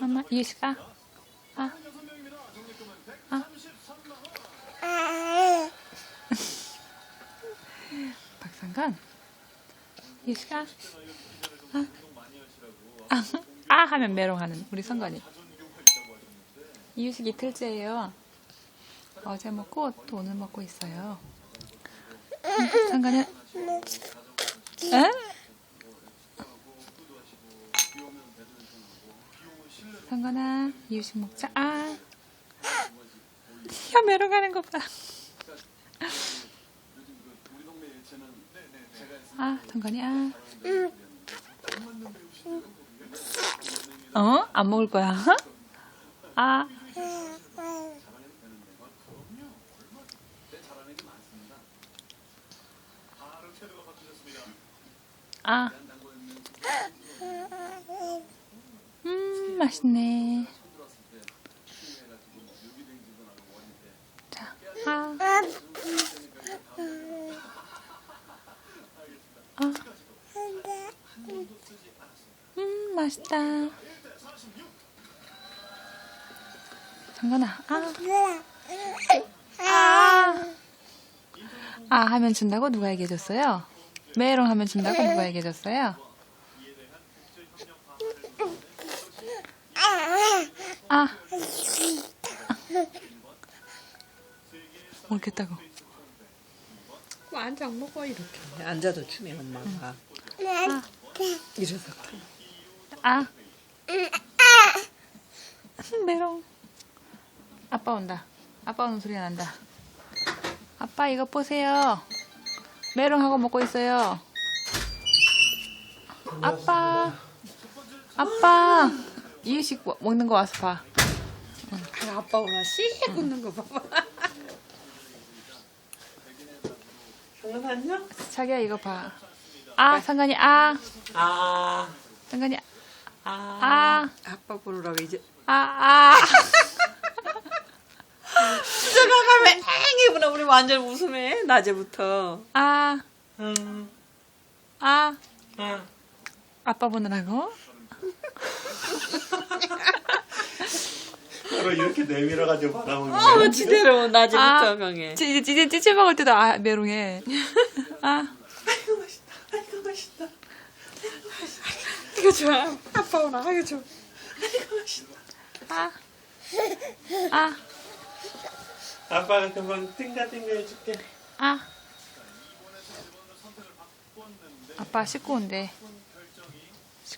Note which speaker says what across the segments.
Speaker 1: 엄마 이유식 아 아. 아. 박상관 이유식 아 아. 아. 아 하면 메롱하는 우리 성관이 이유식 이틀째예요 어제 먹고 또 오늘 먹고 있어요 음, 성관이 에? 성건아 이유식 먹자 아 야, 메롱하는 거 봐. 아, 성건이 아. 어? 안 먹을 거야? 아. 아. 음, 맛있네. 자, 아. 아. 음, 맛있다. 정건아, 아. 아. 아, 하면 준다고 누가 얘기해줬어요? 메롱 하면 준다고 누가 얘기해줬어요? 아. 먹겠다고.
Speaker 2: 앉아 먹어 이렇게 앉아도 주네 엄마가 이래서
Speaker 1: 아. 메롱. 아빠 온다. 아빠 오는 소리가 난다. 아빠 이거 보세요. 메롱하고 먹고 있어요. 아빠. 아빠. 이유식 먹- 먹는 거 와서 봐.
Speaker 2: 아, 아빠 오나 씨 굽는 거 봐봐 안녕?
Speaker 1: 자기야 이거 봐. 아 상관이 아.
Speaker 2: 아,
Speaker 1: 상관이
Speaker 2: 아,
Speaker 1: 아.
Speaker 2: 아빠 보느라고 이제
Speaker 1: 아 아.
Speaker 2: 가면 앵이구나 우리 완전 웃음해 낮에부터
Speaker 1: 아.
Speaker 2: 음,
Speaker 1: 아.
Speaker 2: 아.
Speaker 1: 아빠 보느라고?
Speaker 3: 서로 이렇게 내밀어 가지고 바라보는
Speaker 2: 어
Speaker 3: 거예요.
Speaker 2: 지대로 낮에부터
Speaker 1: 아.
Speaker 2: 강해
Speaker 1: 이제 이제 찌찌 먹을 때도 아 메롱해. 아.
Speaker 2: 아이고 맛있다 아이고 맛있다 이거 좋아 아빠 오나 아이고 좋아 아이고 맛있다
Speaker 1: 아. 아.
Speaker 3: 아빠가 금방 띵가띵가 해줄게.
Speaker 1: 아. 아빠 씻고 온대.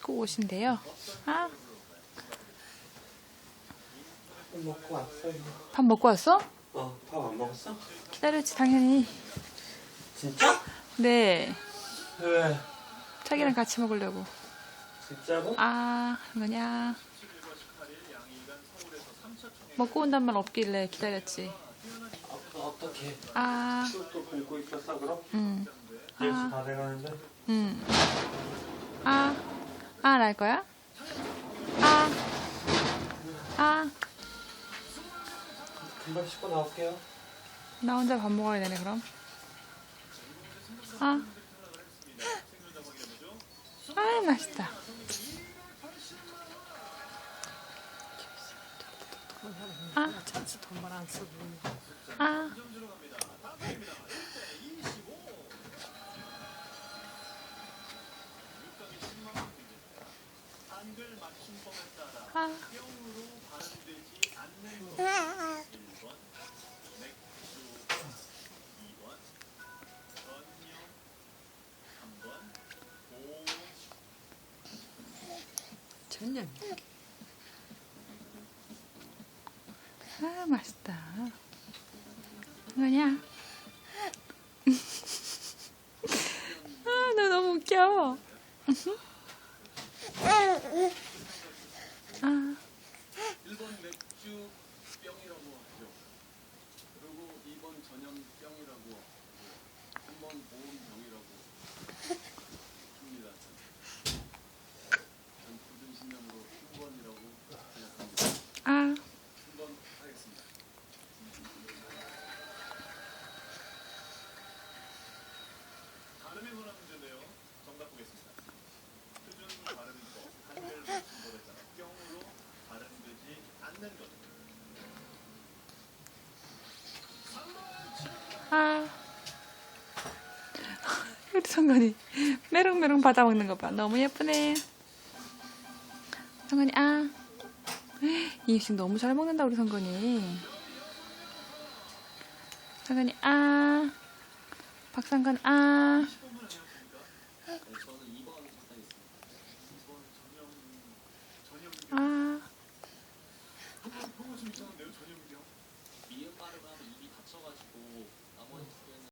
Speaker 1: 씻고 오신대요. 아.
Speaker 3: 먹고 왔어 이거.
Speaker 1: 밥 먹고 왔어?
Speaker 3: 어, 밥 안 먹었어?
Speaker 1: 기다렸지 당연히.
Speaker 3: 진짜?
Speaker 1: 네.
Speaker 3: 왜?
Speaker 1: 자기랑 같이 먹으려고.
Speaker 3: 진짜로?
Speaker 1: 아, 뭐냐. 먹고 온단 말 없길래 기다렸지.
Speaker 3: 아빠 어떻게?
Speaker 1: 아,
Speaker 3: 또 굶고 있었어 그럼?
Speaker 1: 응,
Speaker 3: 예수 다 돼가는데?
Speaker 1: 응. 아, 아, 날 거야? 아, 아,
Speaker 3: 금방 씻고 나올게요.
Speaker 1: 나 혼자 밥 먹어야 되네, 그럼. 아, 아, 맛있다. 아,
Speaker 2: 찬스 돈만 안 쓰고
Speaker 1: 아. 아.
Speaker 2: 전혀
Speaker 1: 아, 맛있다. 뭐냐? 아, 너 너무 웃겨. 아,
Speaker 4: 1번 맥주
Speaker 1: 아. 우리 성건이 메롱메롱 받아먹는 거 봐. 너무 예쁘네. 성건이, 아. 이 입식 너무 잘 먹는다, 우리 성건이. 성건이, 아. 박상건, 아.